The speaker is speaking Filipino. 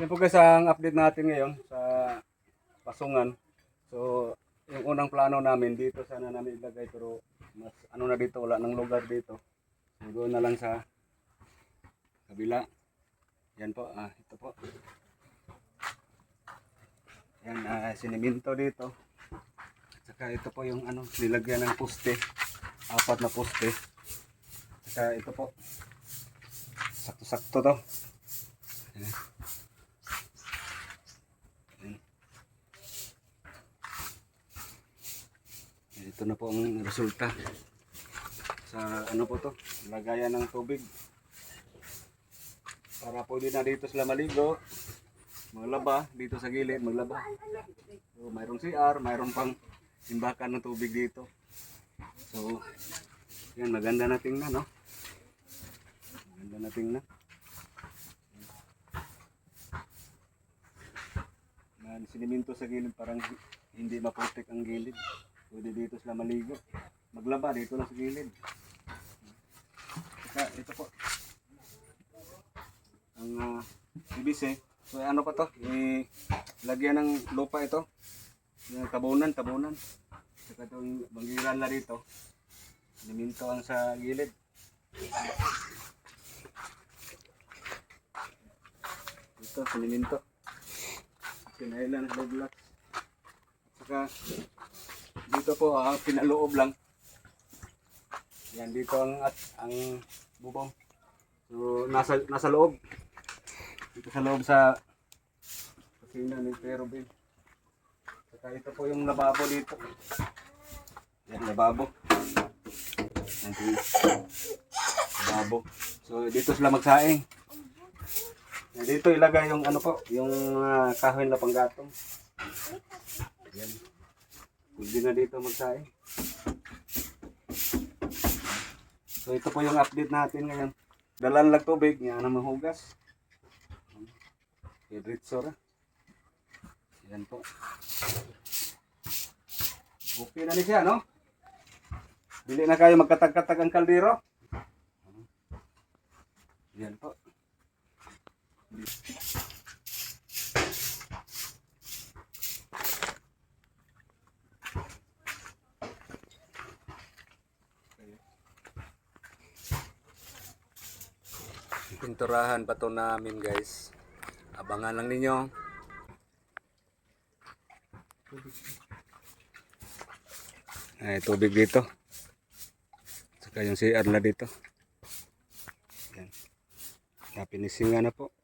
Yan po guys ang update natin ngayon sa pasungan. So, yung unang plano namin dito sana namin ilagay pero mas ano na dito wala nang lugar dito. Doon na lang sa kabila. Yan po, ah, ito po. Yan, ah, siniminto dito. At saka ito po yung ano, nilagyan ng poste. Apat na poste. At saka ito po. Sakto-sakto to. Ayan. Ito na po ang resulta. Sa ano po to, lagayan ng tubig. Para pwede na dito sila maligo. Maglaba dito sa gilid, maglaba. So, mayroong CR, mayroong pang simbakan ng tubig dito. So, yan, maganda na tingnan, no? Maganda na tingnan. Siniminto sa gilid, parang hi- hindi maputik ang gilid. Pwede dito sila maligo. Maglaba dito lang sa gilid. Saka, ito po. Ang uh, ibis So, ano pa to? Eh, lagyan ng lupa ito. Yung tabunan, tabunan. Saka itong banggiran na rito. Liminto ang sa gilid. Ito, siniminto. Pinailan ng blocks. At saka, dito po, ah, pinaloob lang. Yan, dito ang, at, ang bubong. So, nasa, nasa loob. Dito sa loob sa kusina ni Pero Bill. Saka ito po yung lababo dito. Yan, lababo. Yan, lababo. So, dito sila magsaing. Yan, dito ilagay yung ano po, yung ah, kahoy na panggatong. Yan. Pwede na dito magsaing. So, ito po yung update natin ngayon. Dalan lang tubig, yan ang mahugas. Sora. Yan po. Okay na ni siya, no? Bili na kayo magkatag-katag ang kaldero. Yan po. Pinturahan pa to namin guys. Abangan lang ninyo. Ay, tubig dito. Saka yung CR na dito. Yan. Napinisingan na po.